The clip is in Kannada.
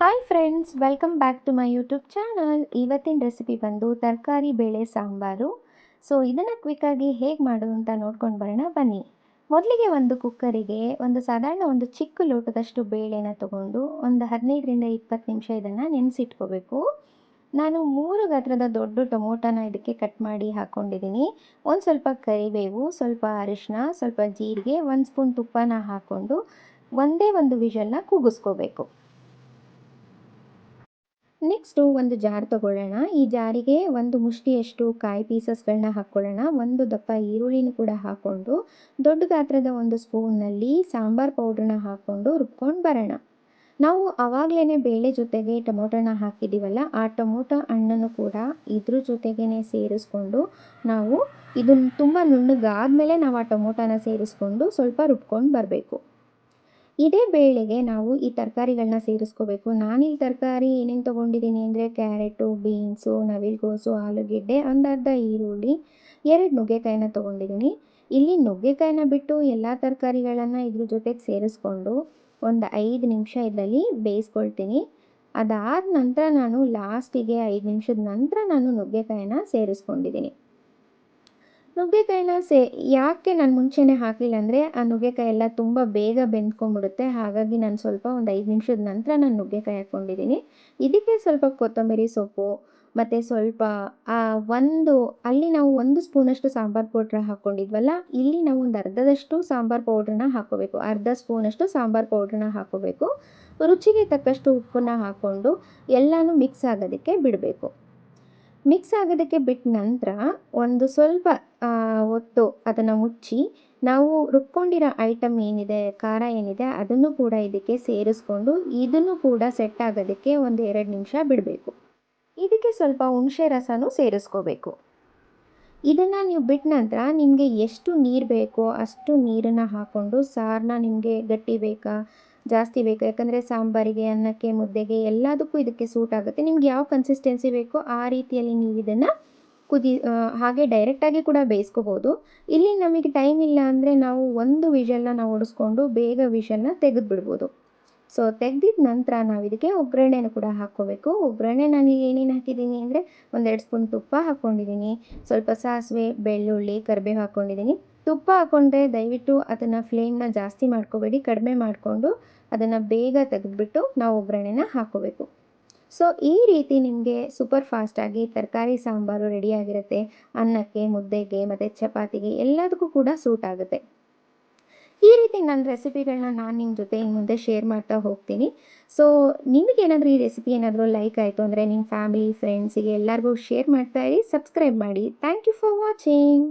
Hi friends welcome back to my YouTube channel ಇವತ್ತಿನ ರೆಸಿಪಿ ಬಂದು ತರಕಾರಿ ಬೇಳೆ ಸಾಂಬಾರು. ಸೊ ಇದನ್ನು ಕ್ವಿಕ್ಕಾಗಿ ಹೇಗೆ ಮಾಡೋದು ಅಂತ ನೋಡ್ಕೊಂಡು ಬರೋಣ, ಬನ್ನಿ. ಮೊದಲಿಗೆ ಒಂದು ಕುಕ್ಕರಿಗೆ ಒಂದು ಸಾಧಾರಣ ಒಂದು ಚಿಕ್ಕ ಲೋಟದಷ್ಟು ಬೇಳೆನ ತಗೊಂಡು ಒಂದು ಹದಿನೈದರಿಂದ ಇಪ್ಪತ್ತು ನಿಮಿಷ ಇದನ್ನು ನೆನೆಸಿಟ್ಕೋಬೇಕು. ನಾನು ಮೂರು ಗಾತ್ರದ ದೊಡ್ಡ ಟೊಮೊಟೊನ ಇದಕ್ಕೆ ಕಟ್ ಮಾಡಿ ಹಾಕ್ಕೊಂಡಿದ್ದೀನಿ ಒಂದು ಸ್ವಲ್ಪ ಕರಿಬೇವು, ಸ್ವಲ್ಪ ಅರಿಶಿನ ಸ್ವಲ್ಪ ಜೀರಿಗೆ, ಒಂದು ಸ್ಪೂನ್ ತುಪ್ಪನ ಹಾಕ್ಕೊಂಡು ಒಂದೇ ಒಂದು ವಿಷಲ್ನ ಕೂಗಿಸ್ಕೋಬೇಕು ನೆಕ್ಸ್ಟು ಒಂದು ಜಾರ್ ತಗೊಳ್ಳೋಣ. ಈ ಜಾರಿಗೆ ಒಂದು ಮುಷ್ಟಿಯಷ್ಟು ಕಾಯಿ ಪೀಸಸ್ಗಳನ್ನ ಹಾಕ್ಕೊಳ್ಳೋಣ ಒಂದು ದಪ್ಪ ಈರುಳ್ಳಿನ ಕೂಡ ಹಾಕ್ಕೊಂಡು ದೊಡ್ಡ ಗಾತ್ರದ ಒಂದು ಸ್ಪೂನ್ನಲ್ಲಿ ಸಾಂಬಾರ್ ಪೌಡ್ರನ್ನ ಹಾಕ್ಕೊಂಡು ರುಬ್ಕೊಂಡು ಬರೋಣ. ನಾವು ಆವಾಗಲೇ ಬೇಳೆ ಜೊತೆಗೆ ಟೊಮೊಟೊನ ಹಾಕಿದ್ದೀವಲ್ಲ ಆ ಟೊಮೊಟೊ ಹಣ್ಣನ್ನು ಕೂಡ ಇದ್ರ ಜೊತೆಗೇ ಸೇರಿಸ್ಕೊಂಡು ನಾವು ಇದನ್ನು ತುಂಬ ನುಣ್ಣಗಾದ್ಮೇಲೆ ನಾವು ಆ ಟೊಮೊಟೊನ ಸೇರಿಸ್ಕೊಂಡು ಸ್ವಲ್ಪ ರುಬ್ಕೊಂಡು ಬರಬೇಕು. ಇದೇ ಬೇಳೆಗೆ ನಾವು ಈ ತರಕಾರಿಗಳನ್ನ ಸೇರಿಸ್ಕೋಬೇಕು. ನಾನಿಲ್ಲಿ ತರಕಾರಿ ಏನೇನು ತೊಗೊಂಡಿದ್ದೀನಿ ಅಂದರೆ ಕ್ಯಾರೆಟು, ಬೀನ್ಸು, ನವಿಲುಗೋಸು, ಆಲೂಗೆಡ್ಡೆ ಒಂದು ಅರ್ಧ ಈರುಳ್ಳಿ, ಎರಡು ನುಗ್ಗೆಕಾಯಿನ ತೊಗೊಂಡಿದ್ದೀನಿ. ಇಲ್ಲಿ ನುಗ್ಗೆಕಾಯಿನ ಬಿಟ್ಟು ಎಲ್ಲ ತರಕಾರಿಗಳನ್ನು ಇದ್ರ ಜೊತೆಗೆ ಸೇರಿಸ್ಕೊಂಡು ಒಂದು ಐದು ನಿಮಿಷ ಇದರಲ್ಲಿ ಬೇಯಿಸ್ಕೊಳ್ತೀನಿ. ಅದಾದ ನಂತರ ನಾನು ಲಾಸ್ಟಿಗೆ ಐದು ನಿಮಿಷದ ನಂತರ ನಾನು ನುಗ್ಗೆಕಾಯಿನ ಸೇರಿಸ್ಕೊಂಡಿದ್ದೀನಿ. ನುಗ್ಗೆಕಾಯಿನ ಸೇ, ಯಾಕೆ ನಾನು ಮುಂಚೆನೇ ಹಾಕಲಿಲ್ಲ ಅಂದರೆ ಆ ನುಗ್ಗೆಕಾಯಿ ಎಲ್ಲ ತುಂಬ ಬೇಗ ಬೆಂದ್ಕೊಂಡ್ಬಿಡುತ್ತೆ. ಹಾಗಾಗಿ ನಾನು ಸ್ವಲ್ಪ ಒಂದು ಐದು ನಿಮಿಷದ ನಂತರ ನಾನು ನುಗ್ಗೆಕಾಯಿ ಹಾಕ್ಕೊಂಡಿದ್ದೀನಿ ಇದಕ್ಕೆ ಸ್ವಲ್ಪ ಕೊತ್ತಂಬರಿ ಸೊಪ್ಪು, ಮತ್ತು ಸ್ವಲ್ಪ, ಆ, ಒಂದು, ಅಲ್ಲಿ ನಾವು ಒಂದು ಸ್ಪೂನಷ್ಟು ಸಾಂಬಾರು ಪೌಡ್ರ್ ಹಾಕ್ಕೊಂಡಿದ್ವಲ್ಲ ಇಲ್ಲಿ ನಾವು ಒಂದು ಅರ್ಧದಷ್ಟು ಸಾಂಬಾರು ಪೌಡ್ರನ್ನ ಹಾಕ್ಕೋಬೇಕು ಅರ್ಧ ಸ್ಪೂನಷ್ಟು ಸಾಂಬಾರು ಪೌಡ್ರನ್ನ ಹಾಕ್ಕೋಬೇಕು ರುಚಿಗೆ ತಕ್ಕಷ್ಟು ಉಪ್ಪನ್ನ ಹಾಕ್ಕೊಂಡು ಎಲ್ಲನೂ ಮಿಕ್ಸ್ ಆಗೋದಕ್ಕೆ ಬಿಡಬೇಕು. ಮಿಕ್ಸ್ ಆಗೋದಕ್ಕೆ ಬಿಟ್ಟ ನಂತರ ಒಂದು ಸ್ವಲ್ಪ ಹೊತ್ತು ಅದನ್ನು ಮುಚ್ಚಿ ನಾವು ರುಬ್ಕೊಂಡಿರೋ ಐಟಮ್ ಏನಿದೆ, ಖಾರ ಏನಿದೆ ಅದನ್ನು ಕೂಡ ಇದಕ್ಕೆ ಸೇರಿಸ್ಕೊಂಡು ಇದನ್ನು ಕೂಡ ಸೆಟ್ ಆಗೋದಕ್ಕೆ ಒಂದು ಎರಡು ನಿಮಿಷ ಬಿಡಬೇಕು. ಇದಕ್ಕೆ ಸ್ವಲ್ಪ ಹುಣಸೆ ರಸನೂ ಸೇರಿಸ್ಕೋಬೇಕು. ಇದನ್ನು ನೀವು ಬಿಟ್ಟ ನಂತರ ನಿಮಗೆ ಎಷ್ಟು ನೀರು ಬೇಕೋ ಅಷ್ಟು ನೀರನ್ನು ಹಾಕ್ಕೊಂಡು ಸಾರನ್ನ ನಿಮಗೆ ಗಟ್ಟಿ ಬೇಕಾ, ಜಾಸ್ತಿ ಬೇಕಾ? ಯಾಕಂದರೆ ಸಾಂಬಾರಿಗೆ, ಅನ್ನಕ್ಕೆ, ಮುದ್ದೆಗೆ ಎಲ್ಲದಕ್ಕೂ ಇದಕ್ಕೆ ಸೂಟ್ ಆಗುತ್ತೆ. ನಿಮ್ಗೆ ಯಾವ ಕನ್ಸಿಸ್ಟೆನ್ಸಿ ಬೇಕೋ ಆ ರೀತಿಯಲ್ಲಿ ನೀವು ಇದನ್ನು ಕುದಿ ಹಾಗೆ ಡೈರೆಕ್ಟಾಗಿ ಕೂಡ ಬೇಯಿಸ್ಕೋಬೋದು. ಇಲ್ಲಿ ನಮಗೆ ಟೈಮ್ ಇಲ್ಲ ಅಂದರೆ ನಾವು ಒಂದು ವಿಷಲನ್ನ ನಾವು ಓಡಿಸ್ಕೊಂಡು ಬೇಗ ವಿಷಲ್ನ ತೆಗೆದುಬಿಡ್ಬೋದು. ಸೊ ತೆಗೆದಿದ ನಂತರ ನಾವು ಇದಕ್ಕೆ ಒಗ್ಗರಣೆನ ಕೂಡ ಹಾಕ್ಕೋಬೇಕು. ಒಗ್ಗರಣೆ ನಾನು ಏನೇನು ಹಾಕಿದ್ದೀನಿ ಅಂದರೆ ಒಂದೆರಡು ಸ್ಪೂನ್ ತುಪ್ಪ ಹಾಕ್ಕೊಂಡಿದ್ದೀನಿ. ಸ್ವಲ್ಪ ಸಾಸಿವೆ, ಬೆಳ್ಳುಳ್ಳಿ, ಕರಿಬೇವು ಹಾಕ್ಕೊಂಡಿದ್ದೀನಿ. ತುಪ್ಪ ಹಾಕ್ಕೊಂಡ್ರೆ ದಯವಿಟ್ಟು ಅದನ್ನು ಫ್ಲೇಮ್ನ ಜಾಸ್ತಿ ಮಾಡ್ಕೋಬೇಡಿ. ಕಡಿಮೆ ಮಾಡಿಕೊಂಡು ಅದನ್ನು ಬೇಗ ತೆಗೆದುಬಿಟ್ಟು ನಾವು ಒಗ್ಗರಣೆನ ಹಾಕ್ಕೋಬೇಕು. ಸೊ ಈ ರೀತಿ ನಿಮಗೆ ಸೂಪರ್ ಫಾಸ್ಟಾಗಿ ತರಕಾರಿ, ಸಾಂಬಾರು ರೆಡಿಯಾಗಿರುತ್ತೆ ಅನ್ನಕ್ಕೆ, ಮುದ್ದೆಗೆ ಮತ್ತು ಚಪಾತಿಗೆ ಎಲ್ಲದಕ್ಕೂ ಕೂಡ ಸೂಟ್ ಆಗುತ್ತೆ. ಈ ರೀತಿ ನನ್ನ ರೆಸಿಪಿಗಳನ್ನ ನಾನು ನಿಮ್ಮ ಜೊತೆ ಇನ್ನು ಮುಂದೆ ಶೇರ್ ಮಾಡ್ತಾ ಹೋಗ್ತೀನಿ. ಸೊ ನಿಮಗೇನಾದರೂ ಈ ರೆಸಿಪಿ ಏನಾದರೂ ಲೈಕ್ ಆಯಿತು ಅಂದರೆ ನಿಮ್ಮ ಫ್ಯಾಮಿಲಿ ಫ್ರೆಂಡ್ಸಿಗೆ ಎಲ್ಲರಿಗೂ ಶೇರ್ ಮಾಡ್ತಾ ಇರಿ ಸಬ್ಸ್ಕ್ರೈಬ್ ಮಾಡಿ. Thank you for watching